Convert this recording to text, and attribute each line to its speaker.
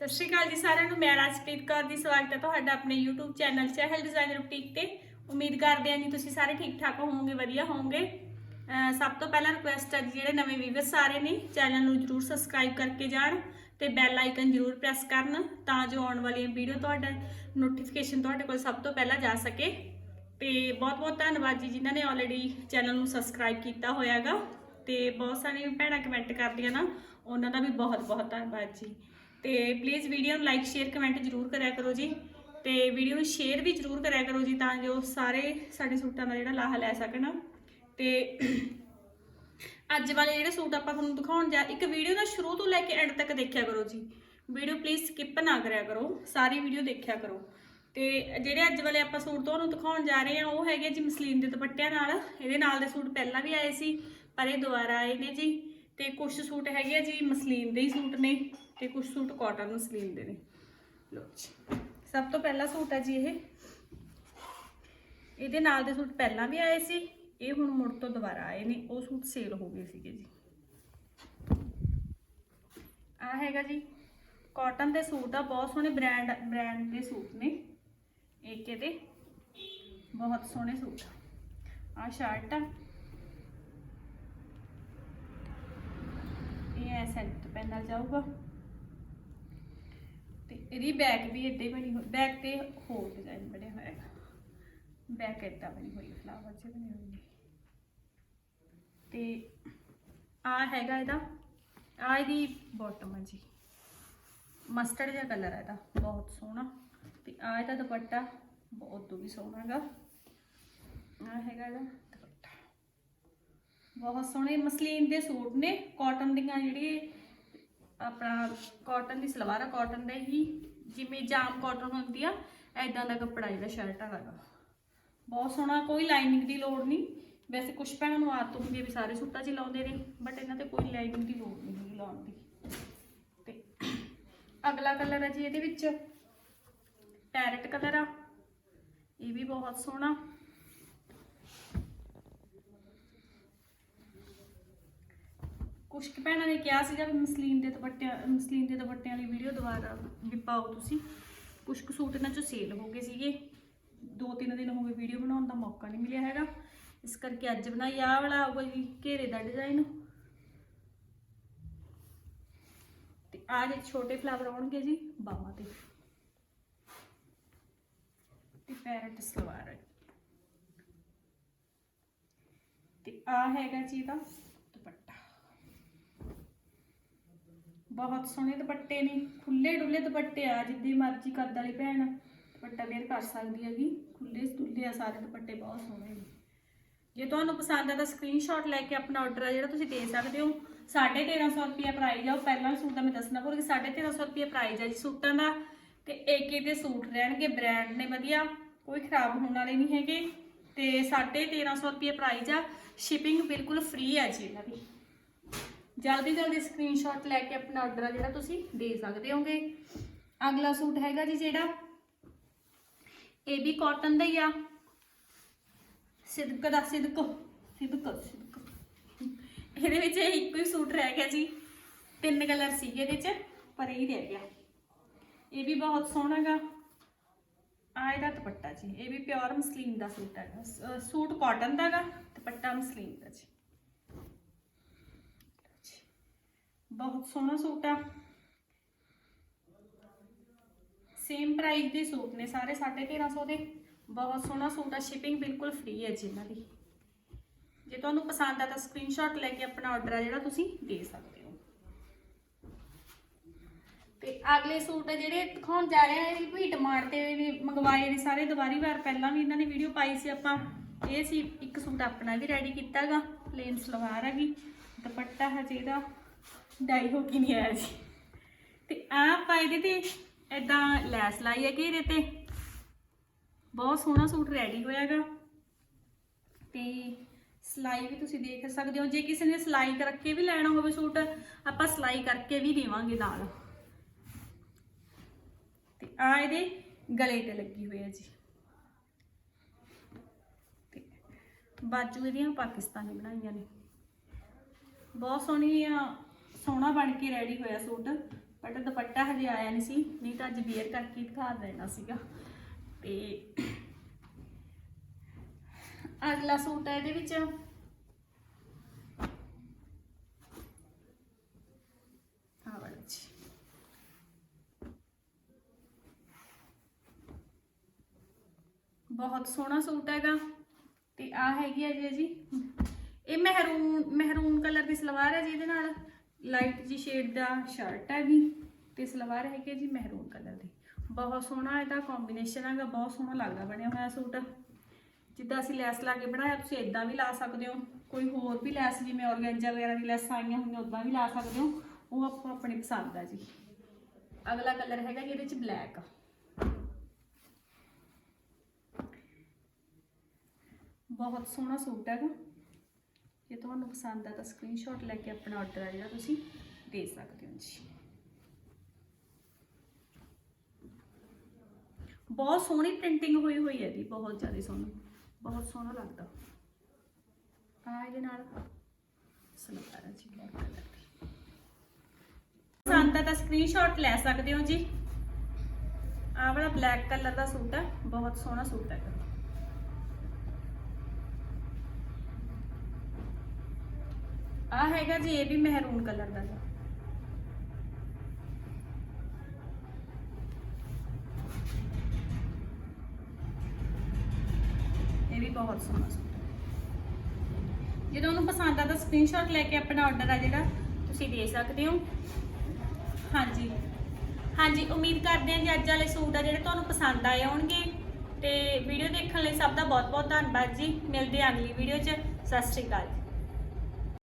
Speaker 1: ਸਤਿ ਸ਼੍ਰੀ ਅਕਾਲ ਜੀ ਸਾਰਿਆਂ ਨੂੰ ਮੈਂ ਰਾਜਪ੍ਰੀਤ ਕੌਰ ਦੀ ਸਵਾਗਤ ਹੈ ਤੁਹਾਡਾ ਆਪਣੇ YouTube channel Chahal designer boutique ਤੇ। ਉਮੀਦ ਕਰਦੇ ਹਾਂ ਜੀ ਤੁਸੀਂ ਸਾਰੇ ਠੀਕ ਠਾਕ ਹੋਵੋਗੇ ਵਧੀਆ ਹੋਵੋਗੇ। ਸਭ ਤੋਂ ਪਹਿਲਾਂ ਰਿਕੁਐਸਟ ਹੈ ਜੀ, ਜਿਹੜੇ ਨਵੇਂ ਵੀਵਰਸ ਸਾਰੇ ਨੇ ਚੈਨਲ ਨੂੰ ਜਰੂਰ ਸਬਸਕ੍ਰਾਈਬ ਕਰਕੇ ਜਾਣ ਤੇ ਬੈਲ ਆਈਕਨ ਜਰੂਰ ਪ੍ਰੈਸ ਕਰਨ ਤਾਂ ਜੋ ਆਉਣ ਵਾਲੀਆਂ ਵੀਡੀਓ ਤੁਹਾਡਾ ਨੋਟੀਫਿਕੇਸ਼ਨ ਤੁਹਾਡੇ ਕੋਲ ਸਭ ਤੋਂ ਪਹਿਲਾਂ ਜਾ ਸਕੇ। ਤੇ ਬਹੁਤ ਬਹੁਤ ਧੰਨਵਾਦ ਜੀ ਜਿਨ੍ਹਾਂ ਨੇ ਆਲਰੇਡੀ ਚੈਨਲ ਨੂੰ ਸਬਸਕ੍ਰਾਈਬ ਕੀਤਾ ਹੋਇਆਗਾ। ਤੇ ਬਹੁਤ ਸਾਰੀਆਂ ਭੈਣਾਂ ਕਮੈਂਟ ਕਰਦੀਆਂ ਨਾ ਉਹਨਾਂ ਦਾ ਵੀ ਬਹੁਤ ਬਹੁਤ ਧੰਨਵਾਦ ਜੀ। ਤੇ ਪਲੀਜ਼ ਵੀਡੀਓ ਨੂੰ ਲਾਈਕ ਸ਼ੇਅਰ ਕਮੈਂਟ ਜਰੂਰ ਕਰਿਆ ਕਰੋ ਜੀ। ਤੇ ਵੀਡੀਓ ਨੂੰ ਸ਼ੇਅਰ ਵੀ ਜਰੂਰ ਕਰਿਆ ਕਰੋ ਜੀ ਤਾਂ ਜੋ ਸਾਰੇ ਸਾਡੇ ਸੂਟਾਂ ਦਾ ਜਿਹੜਾ ਲਾਹਾ ਲੈ ਸਕਣ। ਤੇ ਅੱਜ ਵਾਲੇ ਜਿਹੜੇ ਸੂਟ ਆਪਾਂ ਤੁਹਾਨੂੰ ਦਿਖਾਉਣ ਜਾ ਇੱਕ ਵੀਡੀਓ ਦਾ ਸ਼ੁਰੂ ਤੋਂ ਲੈ ਕੇ ਐਂਡ ਤੱਕ ਦੇਖਿਆ ਕਰੋ ਜੀ। ਵੀਡੀਓ ਪਲੀਜ਼ ਸਕਿਪ ਨਾ ਕਰਿਆ ਕਰੋ। ਸਾਰੀ ਵੀਡੀਓ ਦੇਖਿਆ ਕਰੋ। ਤੇ ਜਿਹੜੇ ਅੱਜ ਵਾਲੇ ਆਪਾਂ ਸੂਟ ਤੁਹਾਨੂੰ ਦਿਖਾਉਣ ਜਾ ਰਹੇ ਹਾਂ, ਉਹ ਹੈਗੇ ਜੀ ਮਸਲੀਨ ਦੇ ਦੁਪੱਟਿਆਂ ਨਾਲ। ਇਹਦੇ ਨਾਲ ਦੇ ਸੂਟ ਪਹਿਲਾਂ ਵੀ ਆਏ ਸੀ, ਪਰ ਇਹ ਦੁਬਾਰਾ ਆਏ ਨੇ ਜੀ। ਤੇ ਕੁਝ ਸੂਟ ਹੈਗੇ ਆ ਜੀ ਮਸਲੀਨ ਦੇ ਹੀ ਸੂਟ ਨੇ। ਤੇ ਕੁਝ ਸੂਟ ਕਾਟਨ ਮਸਲੀਨ ਦੇ ਨੇ ਲੋ ਜੀ। ਸਭ ਤੋਂ ਪਹਿਲਾ ਸੂਟ ਹੈ ਜੀ ਇਹ। ਇਹਦੇ ਨਾਲ ਦੇ ਸੂਟ ਪਹਿਲਾਂ ਵੀ ਆਏ ਸੀ, ਇਹ ਹੁਣ ਮੁੜ ਤੋਂ ਦੁਬਾਰਾ ਆਏ ਨੇ। ਉਹ ਸੂਟ ਸੇਲ ਹੋ ਗਏ ਸੀਗੇ ਜੀ। ਆ ਹੈਗਾ ਜੀ ਕਾਟਨ ਦੇ ਸੂਟ ਆ, ਬਹੁਤ ਸੋਹਣੇ ਬ੍ਰਾਂਡ ਬ੍ਰਾਂਡ ਦੇ ਸੂਟ ਨੇ। ਏਕੇ ਦੇ ਬਹੁਤ ਸੋਹਣੇ ਸੂਟ ਆ। ਸ਼ਰਟ ਆ। ਇਹ ਐ ਸੈਂਟ ਜਾਊਗਾ। ਤੇ ਇਹਦੀ ਬੈਕ ਵੀ ਏਦਾਂ ਹੀ ਬਣੀ ਹੋਈ ਬੈਕ ਤੇ ਹੋਰ ਡਿਜ਼ਾਈਨ ਬਣਿਆ ਹੋਇਆ ਹੈ ਬੈਕ ਇੱਦਾਂ ਬਣੀ ਹੋਈ ਫਲਾਵਰ ਚ ਬਣੇ ਹੋਈ ਹੈ ਤੇ ਆ ਹੈਗਾ ਇਹਦਾ, ਆ ਇਹਦੀ ਬਾਟਮ ਹੈ ਜੀ। ਮਸਟਰਡ ਜਿਹਾ ਕਲਰ ਹੈ ਇਹਦਾ, ਬਹੁਤ ਸੋਹਣਾ। ਤੇ ਆ ਇਹਦਾ ਦੁਪੱਟਾ, ਬਹੁਤ ਤੋਂ ਵੀ ਸੋਹਣਾ ਹੈਗਾ। ਆ ਹੈਗਾ ਇਹਦਾ ਦੁਪੱਟਾ। ਬਹੁਤ ਸੋਹਣੇ, ਮਸਲੀਨ ਦੇ ਸੂਟ ਨੇ ਕਾਟਨ ਦੀਆਂ ਜਿਹੜੀ ਆਪਣਾ ਕਾਟਨ ਦੀ ਸਲਵਾਰ ਆ ਕਾਟਨ ਦਾ ਹੀ, ਜਿਵੇਂ ਜਾਮ ਕਾਟਨ ਹੁੰਦੀ ਆ ਐਦਾਂ ਦਾ ਕੱਪੜਾ ਜਿਹੜਾ ਸ਼ਰਟ ਹੈਗਾ। ਬਹੁਤ ਸੋਹਣਾ, ਕੋਈ ਲਾਈਨਿੰਗ ਦੀ ਲੋੜ ਨਹੀਂ। ਵੈਸੇ ਕੁਝ ਭੈਣਾਂ ਨੂੰ ਆਦਤ ਹੁੰਦੀ ਹੈ ਵੀ ਸਾਰੇ ਸੂਟਾਂ 'ਚ ਲਾਉਂਦੇ ਨੇ ਬਟ ਇਹਨਾਂ ਤੇ ਕੋਈ ਲਾਈਨਿੰਗ ਦੀ ਲੋੜ ਨਹੀਂ ਲਾਉਣ ਦੀ। ਤੇ ਅਗਲਾ ਕਲਰ ਹੈ ਜੀ ਇਹਦੇ ਵਿੱਚ ਪੈਰਟ ਕਲਰ ਆ। ਇਹ ਵੀ ਬਹੁਤ ਸੋਹਣਾ। ਕੁਛ ਕੁ ਭੈਣਾਂ ਨੇ ਕਿਹਾ ਸੀਗਾ ਵੀ ਮਸਲੀਨ ਦੇ ਦੁਪੱਟਿਆਂ, ਮਸਲੀਨ ਦੇ ਦੁਪੱਟਿਆਂ ਵਾਲੀ ਵੀਡੀਓ ਦੁਬਾਰਾ ਵੀ ਪਾਓ ਤੁਸੀਂ। ਕੁਛ ਕੁ ਸੂਟ ਇਹਨਾਂ ਚੋਂ ਸੇਲ ਹੋ ਗਏ ਸੀਗੇ। ਦੋ ਤਿੰਨ ਦਿਨ ਹੋ ਗਏ ਵੀਡੀਓ ਬਣਾਉਣ ਦਾ ਮੌਕਾ ਨਹੀਂ ਮਿਲਿਆ ਹੈਗਾ। ਇਸ ਕਰਕੇ ਅੱਜ ਬਣਾਈ, ਆਹ ਵਾਲਾ ਆਊਗਾ ਜੀ, ਘੇਰੇ ਦਾ ਡਿਜ਼ਾਈਨ ਤੇ ਆਹ ਜੇ ਛੋਟੇ ਫਲਾਵਰ ਆਉਣਗੇ ਜੀ, ਬਾਹਾਂ ਤੇ। ਤੇ ਪੈਰਟ ਸਲਵਾਰ ਹੈ ਤੇ ਆ ਹੈਗਾ ਜੀ ਦਾ ਦੁਪੱਟਾ ਬਹੁਤ ਸੋਹਣੇ ਦੁਪੱਟੇ ਨੇ ਖੁੱਲੇ ਡੁੱਲੇ ਦੁਪੱਟੇ ਆ, ਜਿੱਦੀ ਮਰਜ਼ੀ ਕੱਦ ਵਾਲੀ ਭੈਣ ਦੁਪੱਟਾ ਵੇਅਰ ਕਰ ਸਕਦੀ ਹੈਗੀ ਖੁੱਲੇ ਡੁੱਲੇ ਆ, ਸਾਰੇ ਦੁਪੱਟੇ ਬਹੁਤ ਸੋਹਣੇ ਨੇ। ਜੇ ਤੁਹਾਨੂੰ ਪਸੰਦ ਆ ਤਾਂ ਸਕਰੀਨਸ਼ਾਟ ਲੈ ਕੇ ਆਪਣਾ ਆਰਡਰ ਆ ਜਿਹੜਾ ਤੁਸੀਂ ਦੇ ਸਕਦੇ ਹੋ। 1350 ਰੁਪਏ ਪ੍ਰਾਈਸ ਆ, ਉਹ ਪਹਿਲਾਂ ਸੂਟ ਦਾ ਮੈਂ ਦੱਸਣਾ ਭੁੱਲ ਗਈ 1350 ਰੁਪਏ ਪ੍ਰਾਈਸ ਆ ਜੀ ਸੂਟਾਂ ਦਾ। ਤੇ ਏਕੇ ਦੇ ਸੂਟ ਰਹਿਣਗੇ ਬ੍ਰਾਂਡ ਨੇ ਵਧੀਆ, ਕੋਈ ਖਰਾਬ ਹੋਣ ਵਾਲੇ ਨਹੀਂ ਹੈਗੇ। ਤੇ 1350 ਰੁਪਏ ਪ੍ਰਾਈਸ ਆ ਸ਼ਿਪਿੰਗ ਬਿਲਕੁਲ ਫ੍ਰੀ ਆ ਜੀ ਇਹਨਾਂ ਦੀ। ਜਲਦੀ ਜਲਦੀ ਸਕਰੀਨਸ਼ਾਟ ਲੈ ਕੇ ਆਪਣਾ ਆਰਡਰ ਆ ਜਿਹੜਾ ਤੁਸੀਂ ਦੇ ਸਕਦੇ ਹੋਗੇ। ਅਗਲਾ ਸੂਟ ਹੈਗਾ ਜੀ ਜਿਹੜਾ ਇਹ ਵੀ ਕਾਟਨ ਦਾ ਹੀ ਆ। ਸਿਦਕ ਦਾ, ਸਿਦਕ ਸਿਦਕ ਸਿਦਕ। ਇਹਦੇ ਵਿੱਚ ਇੱਕੋ ਹੀ ਸੂਟ ਰਹਿ ਗਿਆ ਜੀ। ਤਿੰਨ ਕਲਰ ਸੀਗੇ ਇਹਦੇ ਚ, ਪਰ ਇਹ ਰਹਿ ਗਿਆ। ਇਹ ਵੀ ਬਹੁਤ ਸੋਹਣਾ ਗਾ। ਆ ਇਹਦਾ ਦੁਪੱਟਾ ਜੀ। ਇਹ ਵੀ ਪਿਓਰ ਮਸਲੀਨ ਦਾ ਸੂਟ ਹੈਗਾ। ਸੂਟ ਕਾਟਨ ਦਾ ਗਾ, ਦੁਪੱਟਾ ਮਸਲੀਨ ਦਾ ਜੀ। ਬਹੁਤ ਸੋਹਣਾ ਸੂਟ ਆ। ਸੇਮ ਪ੍ਰਾਈਸ ਦੇ ਸੂਟ ਨੇ ਸਾਰੇ 1350 ਦੇ। ਬਹੁਤ ਸੋਹਣਾ ਸੂਟ ਆ ਸ਼ਿਪਿੰਗ ਬਿਲਕੁਲ ਫ੍ਰੀ ਹੈ ਜੀ ਇਹਨਾਂ ਦੀ। ਜੇ ਤੁਹਾਨੂੰ ਪਸੰਦ ਆ ਤਾਂ ਸਕਰੀਨਸ਼ਾਟ ਲੈ ਕੇ ਆਪਣਾ ਆਰਡਰ ਆ ਜਿਹੜਾ ਤੁਸੀਂ ਦੇ ਸਕਦੇ ਹੋ। ਤੇ ਅਗਲੇ ਸੂਟ ਜਿਹੜੇ ਦਿਖਾਉਣ ਜਾ ਰਹੇ ਆ, ਇਹ ਵੀ ਡਿਮਾਂਡ ਤੇ ਵੀ ਮੰਗਵਾਏ ਨੇ ਸਾਰੇ। ਦੁਬਾਰੀ ਵਾਰ ਪਹਿਲਾਂ ਵੀ ਇਹਨਾਂ ਨੇ ਵੀਡੀਓ ਪਾਈ ਸੀ ਆਪਾਂ। ਇਹ ਸੀ, ਇੱਕ ਸੂਟ ਆਪਣਾ ਵੀ ਰੈਡੀ ਕੀਤਾਗਾ ਪਲੇਨ ਸਲਵਾਰ ਹੈਗੀ ਦੁਪੱਟਾ ਹੈ ਜਿਹਦਾ ਡਾਈ ਹੋ ਕੇ ਨਹੀਂ ਆਇਆ ਜੀ। ਤੇ ਆਹ ਆਪਾਂ ਇਹਦੇ ਤੇ ਇਦਾਂ ਲੈਸ ਲਾਈ ਹੈ ਕਿ ਇਹਦੇ ਤੇ। ਬਹੁਤ ਸੋਹਣਾ ਸੂਟ ਰੈਡੀ ਹੋਇਆਗਾ। ਤੇ ਸਿਲਾਈ ਵੀ ਤੁਸੀਂ ਦੇਖ ਸਕਦੇ ਹੋ। ਜੇ ਕਿਸੇ ਨੇ ਸਿਲਾਈ ਕਰਕੇ ਵੀ ਲੈਣਾ ਹੋਵੇ ਸੂਟ, ਆਪਾਂ ਸਿਲਾਈ ਕਰਕੇ ਵੀ ਦੇਵਾਂਗੇ ਨਾਲ। ਤੇ ਆ ਇਹਦੇ ਗਲੇ ਤੇ ਲੱਗੀ ਹੋਈ ਹੈ ਜੀ। ਤੇ ਬਾਜੂ ਇਹਦੀਆਂ ਪਾਕਿਸਤਾਨੀ ਬਣਾਈਆਂ ਨੇ। ਬਹੁਤ ਸੋਹਣੀਆਂ ਸੋਹਣਾ ਬਣ ਕੇ ਰੈਡੀ ਹੋਇਆ ਸੂਟ ਬਟ ਦੁਪੱਟਾ ਹਜੇ ਆਇਆ ਨਹੀਂ ਸੀ, ਨਹੀਂ ਤਾਂ ਅੱਜ ਵੇਅਰ ਕਰਕੇ ਦਿਖਾ ਦੇਣਾ ਸੀਗਾ। ਤੇ ਅਗਲਾ ਸੂਟ ਹੈ ਇਹਦੇ ਵਿੱਚ। ਆਹ ਵਾਲਾ ਜੀ। ਬਹੁਤ ਸੋਹਣਾ ਸੂਟ ਹੈਗਾ। ਤੇ ਆ ਹੈਗੀ ਹੈ ਜੀ ਜੀ। ਇਹ ਮਹਿਰੂਨ ਮਹਿਰੂਨ ਕਲਰ ਦੀ ਸਲਵਾਰ ਹੈ ਜੀ ਇਹਦੇ ਨਾਲ। ਲਾਈਟ ਜੀ ਸ਼ੇਡ ਦਾ ਸ਼ਰਟ ਹੈਗੀ ਤੇ ਸਲਵਾਰ ਹੈਗੀ ਹੈ ਜੀ ਮਹਿਰੂਨ ਕਲਰ ਦੀ। ਬਹੁਤ ਸੋਹਣਾ ਇਹਦਾ ਕੰਬੀਨੇਸ਼ਨ ਹੈਗਾ, ਬਹੁਤ ਸੋਹਣਾ ਲੱਗਦਾ ਬਣਿਆ ਹੋਇਆ ਸੂਟ। ਜਿੱਦਾਂ ਅਸੀਂ ਲੈਸ ਲਾ ਕੇ ਬਣਾਇਆ, ਤੁਸੀਂ ਇਦਾਂ ਵੀ ਲਾ ਸਕਦੇ ਹੋ। ਕੋਈ ਹੋਰ ਵੀ ਲੈਸ, ਜਿਵੇਂ ਔਰਗੈਂਜਾ ਵਗੈਰਾ ਦੀ ਲੈਸ ਆਈਆਂ ਹੋਈਆਂ ਉਦਾਂ ਵੀ ਲਾ ਸਕਦੇ ਹੋ। ਉਹ ਆਪੋ ਆਪਣੀ ਪਸੰਦ ਦਾ ਜੀ। ਅਗਲਾ ਕਲਰ ਹੈਗਾ ਜੀ ਇਹਦੇ ਚ ਬਲੈਕ। ਬਹੁਤ ਸੋਹਣਾ ਸੂਟ ਹੈਗਾ। ਜੇ ਤੁਹਾਨੂੰ ਪਸੰਦ ਆ ਤਾਂ ਸਕਰੀਨਸ਼ਾਟ ਲੈ ਕੇ ਆਪਣਾ ਆਰਡਰ ਆ ਜਿਹੜਾ ਤੁਸੀਂ ਦੇ ਸਕਦੇ ਹੋ ਜੀ। ਬਹੁਤ ਸੋਹਣੀ ਪ੍ਰਿੰਟਿੰਗ ਹੋਈ ਹੋਈ ਹੈ ਜੀ, ਬਹੁਤ ਜ਼ਿਆਦਾ ਸੋਹਣੀ, ਬਹੁਤ ਸੋਹਣਾ ਲੱਗਦਾ। ਆ ਇਹਦੇ ਨਾਲ ਸਲਵਾਰ ਜੀ ਬਲੈਕ ਕਲਰ ਦੀ ਪਸੰਦ ਆ ਤਾਂ ਸਕਰੀਨਸ਼ਾਟ ਲੈ ਸਕਦੇ ਹੋ ਜੀ। ਆਹ ਵਾਲਾ ਬਲੈਕ ਕਲਰ ਦਾ ਸੂਟ ਹੈ ਬਹੁਤ ਸੋਹਣਾ ਸੂਟ ਹੈ ਆ ਹੈਗਾ ਜੀ, ਇਹ ਵੀ ਮਹਿਰੂਨ ਕਲਰ ਦਾ ਜੀ। ਇਹ ਵੀ ਬਹੁਤ ਸੋਹਣਾ ਸੂਟ ਜੇ ਤੁਹਾਨੂੰ ਪਸੰਦ ਆ ਸਕਰੀਨਸ਼ਾਟ ਲੈ ਕੇ ਆਪਣਾ ਆਰਡਰ ਆ ਜਿਹੜਾ, ਤੁਸੀਂ ਦੇ ਸਕਦੇ ਹੋ। ਹਾਂਜੀ। ਹਾਂਜੀ, ਉਮੀਦ ਕਰਦੇ ਹਾਂ ਜੀ ਅੱਜ ਵਾਲੇ ਸੂਟ ਆ ਜਿਹੜੇ ਤੁਹਾਨੂੰ ਪਸੰਦ ਆਏ ਹੋਣਗੇ। ਤੇ ਵੀਡੀਓ ਦੇਖਣ ਲਈ ਸਭ ਦਾ ਬਹੁਤ ਬਹੁਤ ਧੰਨਵਾਦ ਜੀ। ਮਿਲਦੇ ਹਾਂ ਅਗਲੀ ਵੀਡੀਓ 'ਚ। ਸਤਿ ਸ਼੍ਰੀ ਅਕਾਲ